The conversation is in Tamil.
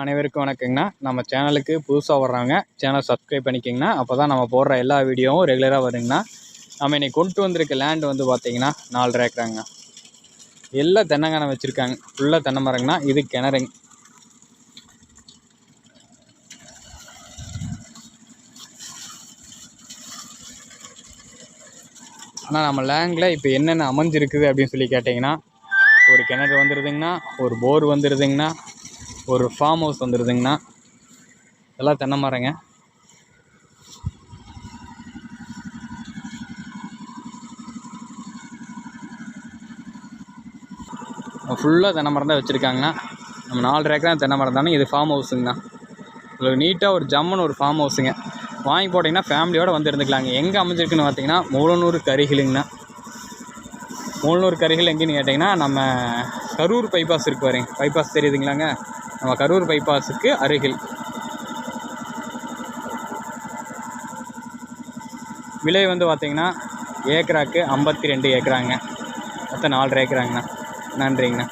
அனைவருக்கும் வணக்கங்கண்ணா. நம்ம சேனலுக்கு புதுசாக வர்றாங்க சேனல் சப்ஸ்கிரைப் பண்ணிக்கிங்கண்ணா. அப்போ தான் நம்ம போடுற எல்லா வீடியோவும் ரெகுலராக வருங்கண்ணா. நம்ம இன்னைக்கு கொண்டு வந்திருக்க லேண்ட் வந்து பார்த்திங்கன்னா நாலரை ஏக்கராங்கண்ணா எல்லாம் தென்னங்கான வச்சுருக்காங்க. ஃபுல்லாக தென்னை மரங்கண்ணா இது கிணறுங்க. ஆனால் நம்ம லேண்டில் இப்போ என்னென்ன அமைஞ்சிருக்குது அப்படின்னு சொல்லி கேட்டிங்கன்னா ஒரு கிணறு வந்துடுதுங்கண்ணா ஒரு போர் வந்துடுதுங்கண்ணா ஒரு ஃபார்ம் ஹவுஸ் வந்துடுதுங்கண்ணா எல்லாம் தென்னை மரங்க. ஃபுல்லாக தென்னை மரம் தான் வச்சுருக்காங்கண்ணா. நம்ம நாலு ஏக்கரா தென்னை மரம் தானே இது ஃபார்ம் ஹவுஸுங்கண்ணா இதில் நீட்டாக ஒரு ஜம்முன்னு ஒரு ஃபார்ம் ஹவுஸுங்க வாங்கி போட்டிங்கன்னா ஃபேமிலியோடு வந்து இருந்துக்கலாங்க. எங்கே அமைஞ்சிருக்குன்னு பார்த்தீங்கன்னா மூலநூறு கரிகிலுங்கண்ணா. மூலநூறு கரிகள் எங்கேன்னு கேட்டிங்கன்னா நம்ம கரூர் பைபாஸ் இருக்கு பாருங்க. பைபாஸ் தெரியுதுங்களாங்க? நம்ம கரூர் பைபாஸுக்கு அருகில். விலை வந்து பார்த்தீங்கன்னா ஏக்கராக்கு ஐம்பத்தி ரெண்டு ஏக்கராங்க. மொத்தம் நாலரை ஏக்கராங்கண்ணா. நன்றிங்கண்ணா.